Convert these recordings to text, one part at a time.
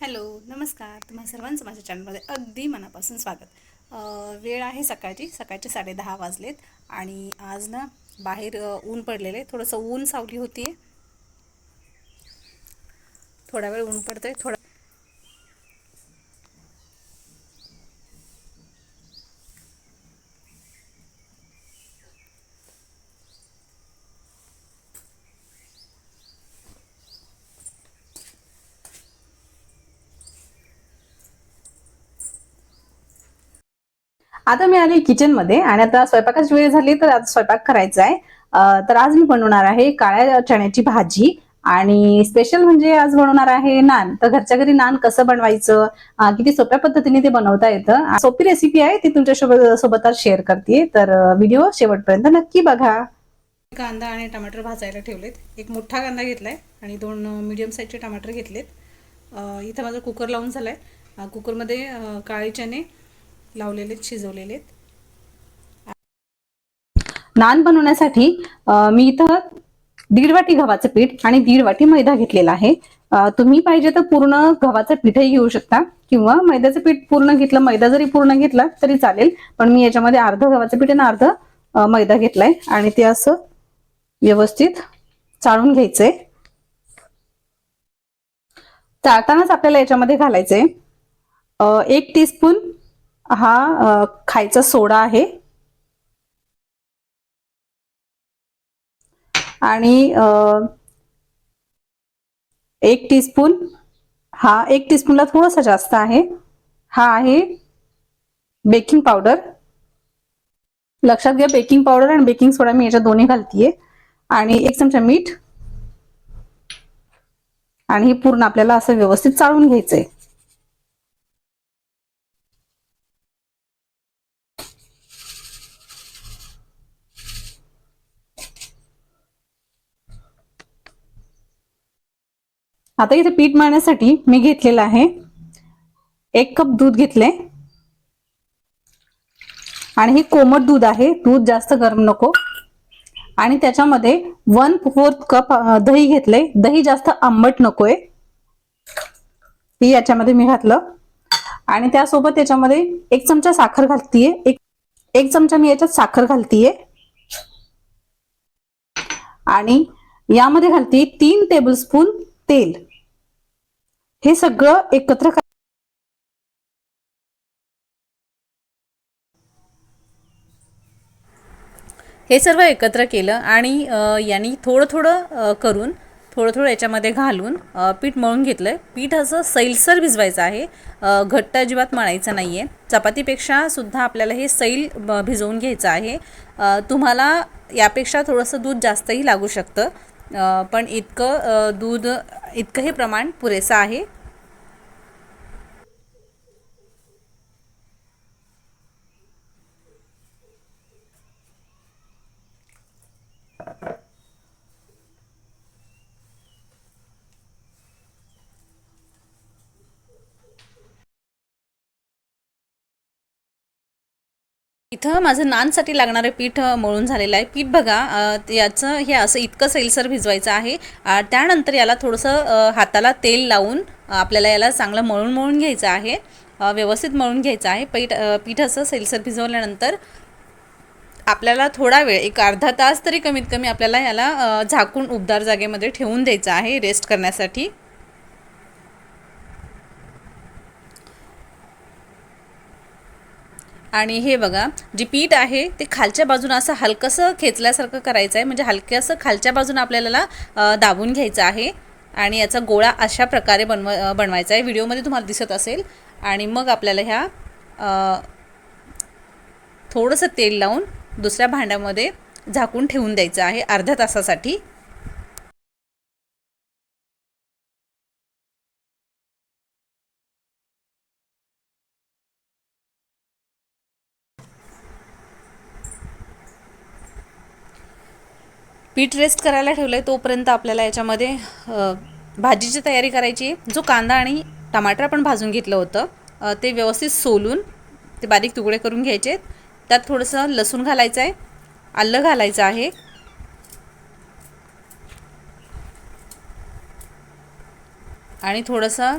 Hello नमस्कार. तुम्हा सर्वांचं माझ्या चॅनलमध्ये अगदी मनापासून स्वागत. वेळ आहे सकाळची. सकाळचे साडे दहा वाजलेत आणि आज ना बाहेर ऊन पडलेले थोडंसं ऊन सावली होती थोडा वेळ ऊन पडतंय. थोडा आता मी आली किचनमध्ये आणि आता स्वयंपाकाची वेळ झाली तर आज स्वयंपाक करायचा आहे. तर आज मी बनवणार आहे काळ्या चण्याची भाजी आणि स्पेशल म्हणजे आज बनवणार आहे नान. तर घरच्या घरी नान कसं बनवायचं? किती सोप्या पद्धतीने ते बनवता येतं? सोपी रेसिपी आहे ती तुमच्यासोबत सोबत शेअर करते तर व्हिडिओ शेवटपर्यंत नक्की बघा. कांदा आणि टमाटर भाजायला ठेवलेत. एक मोठा कांदा घेतलाय आणि दोन मीडियम साईजचे टमाटर घेतलेत. इथं माझा कुकर लावून झालाय. कुकरमध्ये काळे चणे लावलेले शिजवलेले नान बनवण्यासाठी मी इथं दीड वाटी गव्हाचं पीठ आणि दीड वाटी मैदा घेतलेला आहे. तुम्ही पाहिजे तर पूर्ण गव्हाचं पीठही घेऊ शकता किंवा मैद्याचं पीठ पूर्ण घेतलं मैदा जरी पूर्ण घेतला तरी चालेल पण मी याच्यामध्ये अर्ध गव्हाचं पीठ आणि अर्ध मैदा घेतलाय आणि ते असं व्यवस्थित चाळून घ्यायचंय. चाळतानाच आपल्याला याच्यामध्ये घालायचंय. एक टीस्पून हा खायचा सोडा आहे. आणि एक टीस्पून हा एक टीस्पूनला थोडासा जास्त आहे. हा आहे बेकिंग पावडर लक्षात घ्या बेकिंग पावडर आणि बेकिंग सोडा मी याच्या दोन्ही घालतीये. आणि एक चमचा मीठ. आणि हे पूर्ण आपल्याला असं व्यवस्थित चाळून घ्यायचंय. आता इथे पीठ मळण्यासाठी मी घेतलेलं आहे. एक कप दूध घेतले. आणि हे कोमट दूध आहे. दूध जास्त गरम नको. आणि त्याच्यामध्ये वन फोर्थ कप दही घेतले. दही जास्त आंबट नकोय. हे याच्यामध्ये मी घातलं. आणि त्यासोबत त्याच्यामध्ये एक चमचा साखर घालतीये. एक एक चमचा मी याच्यात साखर घालतीये. आणि यामध्ये घालते तीन टेबलस्पून तेल. हे सगळं एकत्र हे सर्व एकत्र केलं आणि यांनी थोडं थोडं करून थोडं थोडं याच्यामध्ये घालून पीठ मळून घेतलं आहे पीठ असं सैलसर भिजवायचं आहे. घट्ट अजिबात मळायचं नाही आहे चपातीपेक्षा सुद्धा आपल्याला हे सैल भिजवून घ्यायचं आहे. तुम्हाला यापेक्षा थोडंसं दूध जास्तही लागू शकतं. पण इतकं दूध इतकं हे प्रमाण पुरेसं आहे. इथं माझं नानसाठी लागणारं पीठ मळून झालेलं आहे. पीठ बघा याचं हे असं इतकं सैलसर भिजवायचं आहे. त्यानंतर याला थोडंसं हाताला तेल लावून आपल्याला याला चांगलं मळून मळून घ्यायचं आहे. व्यवस्थित मळून घ्यायचं आहे. पीठ पीठ असं सैलसर भिजवल्यानंतर आपल्याला थोडा वेळ एक अर्धा तास तरी कमीत कमी आपल्याला याला झाकून उबदार जागेमध्ये ठेवून द्यायचं आहे रेस्ट करण्यासाठी. आणि हे बघा जे पीठ आहे ते खालच्या बाजूनं असं हलकंसं खेचल्यासारखं करायचं आहे म्हणजे हलक्यासं खालच्या बाजूनं आपल्याला दाबून घ्यायचं आहे. आणि याचा गोळा अशा प्रकारे बनव बनवायचा आहे व्हिडिओमध्ये तुम्हाला दिसत असेल. आणि मग आपल्याला ह्या थोडंसं तेल लावून दुसऱ्या भांड्यामध्ये झाकून ठेवून द्यायचं आहे अर्ध्या तासासाठी. पीठ रेस्ट करायला ठेवलं आहे तोपर्यंत आपल्याला याच्यामध्ये भाजीची तयारी करायची. आहे जो कांदा आणि टमाटर आपण भाजून घेतलं होतं ते व्यवस्थित सोलून ते बारीक तुकडे करून घ्यायचे. त्यात थोडंसं लसूण घालायचं आहे आलं घालायचं आहे. आणि थोडंसं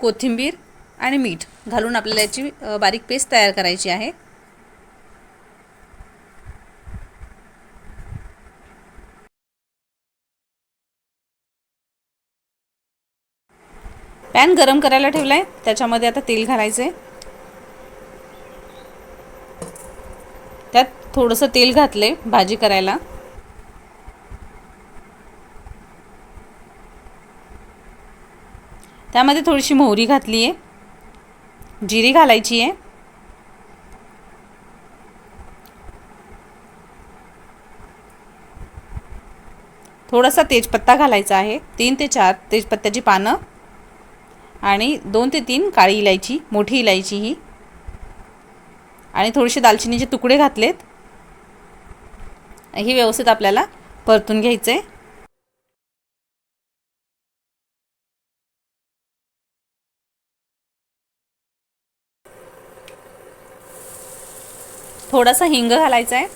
कोथिंबीर आणि मीठ घालून आपल्याला याची बारीक पेस्ट तयार करायची आहे. पॅन गरम करायला ठेवला आहे त्याच्यामध्ये आता तेल घालायचं आहे त्यात थोडंसं तेल घातले भाजी करायला. त्यामध्ये थोडीशी मोहरी घातली आहे जिरी घालायची आहे. थोडासा तेजपत्ता घालायचा आहे. तीन ते चार तेजपत्त्याची पानं. आणि दोन ते तीन काळी इलायची मोठी इलायची ही. आणि थोडेसे दालचिनीचे तुकडे घातलेत ही व्यवस्थित आपल्याला परतून घ्यायचं. आहे थोडासा हिंग घालायचा आहे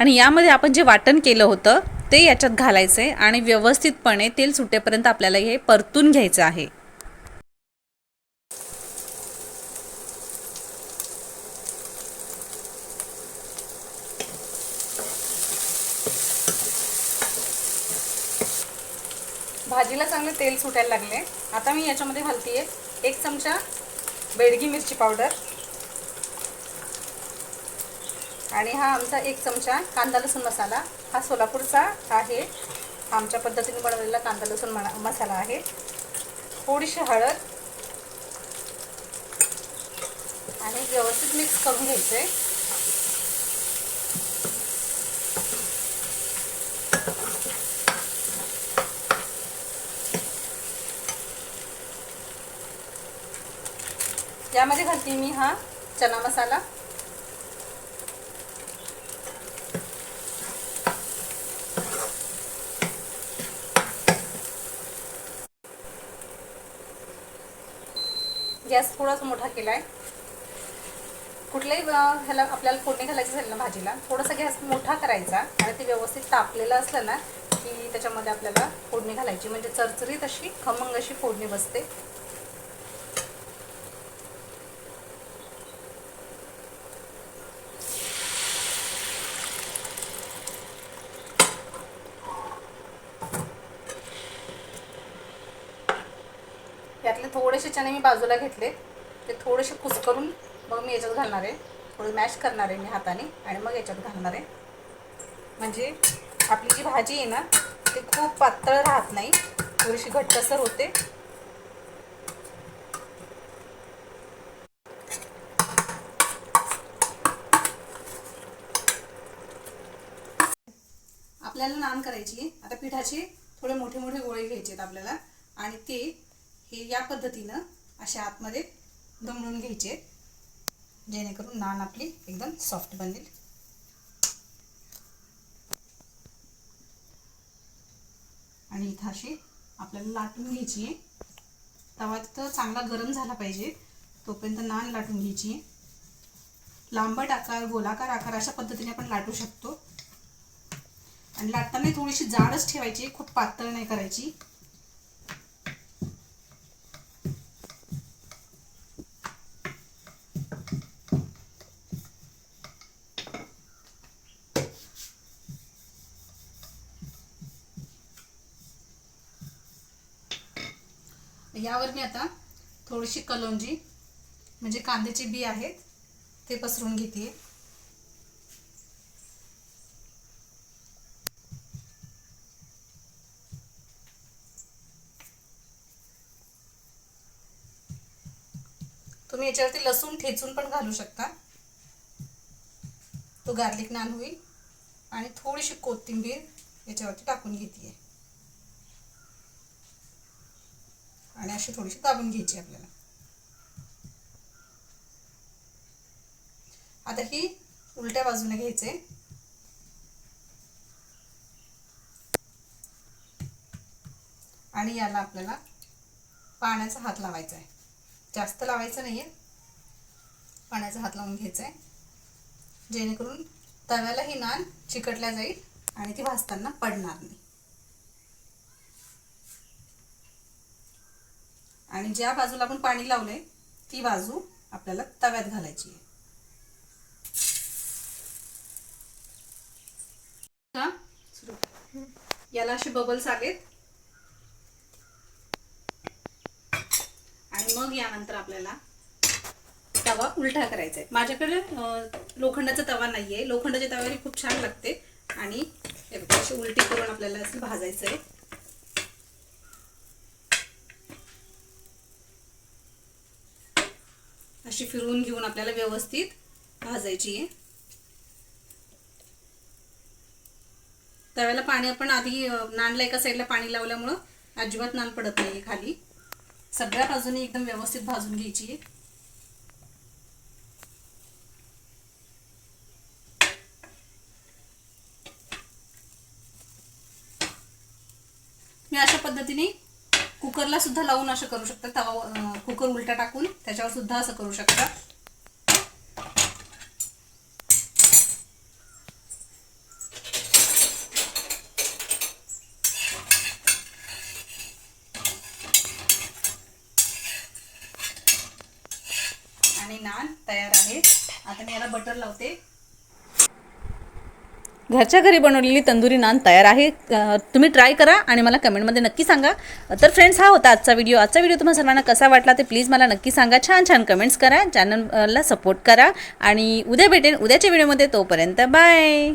आणि यामध्ये आपण जे वाटण केलं होतं ते याच्यात घालायचं आहे आणि व्यवस्थितपणे तेल सुटेपर्यंत आपल्याला हे परतून घ्यायचं आहे. तेल सुटायला लागले. आता मी याच्यामध्ये घालते एक चमचा बेडगी मिरची पावडर. आणि हा आमचा एक चमचा कांदा लसूण मसाला. हा सोलापूरचा आहे. आमच्या पद्धतीने बनवलेला कांदा लसूण मसाला आहे. थोडीशी हळद. आणि व्यवस्थित मिक्स करून घ्यायचं आहे यामध्ये घालते मी हा चना मसाला. गॅस थोडासा मोठा केला आहे कुठल्याही ह्याला आपल्याला फोडणी घालायची असेल ना भाजीला थोडासा गॅस मोठा करायचा आणि ते व्यवस्थित तापलेलं असलं ना की त्याच्यामध्ये आपल्याला फोडणी घालायची. म्हणजे चरचरीत अशी खमंग अशी फोडणी बसते. यातले थोडेसे चणे मी बाजूला घेतले. ते थोडेसे कुसकरून मग मी याच्यात घालणार आहे. थोडं मॅश करणार आहे मी हाताने आणि मग याच्यात घालणार आहे. म्हणजे आपली जी भाजी आहे ना ती खूप पातळ राहत नाही. थोडीशी घट्टसर होते. आपल्याला नान करायची आता पिठाचे थोडे मोठे मोठे गोळे घ्यायचे आहेत आपल्याला. आणि ते हे या पद्धतीनं अशा आतमध्ये दमडून घ्यायचे जेणेकरून नान आपली एकदम सॉफ्ट बनेल. आणि इथं अशी आपल्याला लाटून घ्यायची आहे. तवा तिथं चांगला गरम झाला पाहिजे तोपर्यंत नान लाटून घ्यायची आहे. लांबट आकार गोलाकार आकार अशा पद्धतीने आपण लाटू शकतो. आणि लाटताना थोडीशी जाडच ठेवायची खूप पातळ नाही करायची. यावर मी आता थोडीशी कलोंजी म्हणजे कांद्याची बी आहेत ते पसरून घेते. तुम्ही याच्यावरती लसूण ठेचून पण घालू शकता. तो गार्लिक नान होईल. आणि थोडीशी कोथिंबीर याच्यावरती टाकून घेते. आणि अशी थोडीशी दाबून घ्यायची आपल्याला. आता ही उलट्या बाजूने घ्यायचे. आणि याला आपल्याला पाण्याचा हात लावायचा आहे. जास्त लावायचं नाही आहे पाण्याचा हात लावून घ्यायचा आहे. जेणेकरून तव्याला ही नान चिकटल्या जाईल आणि ती भाजताना पडणार नाही. आणि ज्या बाजूला आपण पाणी लावलंय ती बाजू आपल्याला तव्यात घालायची आहे. याला असे बबल्स आलेत. आणि मग यानंतर आपल्याला तवा उलटा करायचा आहे. माझ्याकडे लोखंडाचा तवा नाहीये. लोखंडाच्या तव्यावर खूप छान लागते. आणि अशी उलटी करून आपल्याला असं भाजायचं आहे अशी फिरवून घेऊन आपल्याला व्यवस्थित भाजायची आहे. तव्याला पाणी आपण आधी अं, नानला एका साईडला पाणी लावल्यामुळं अजिबात नान पडत नाही खाली. सगळ्या बाजूने एकदम व्यवस्थित भाजून घ्यायची आहे. मी अशा पद्धतीने कुकरला सुद्धा लावून असं करू शकता. तवा कुकर उलटा टाकून त्याच्यावर सुद्धा असं करू शकता. आणि नान तयार आहे. आता मी याला बटर लावते. घरच्या घरी बनवलेली तंदुरी नान तयार आहे. तुम्ही ट्राय करा आणि मला कमेंटमध्ये नक्की सांगा. तर फ्रेंड्स हा होता आजचा व्हिडिओ आजचा व्हिडिओ तुम्हाला सर्वांना कसा वाटला ते प्लीज मला नक्की सांगा. छान छान कमेंट्स करा. चॅनलला सपोर्ट करा. आणि उद्या भेटेन उद्याच्या व्हिडिओमध्ये तोपर्यंत बाय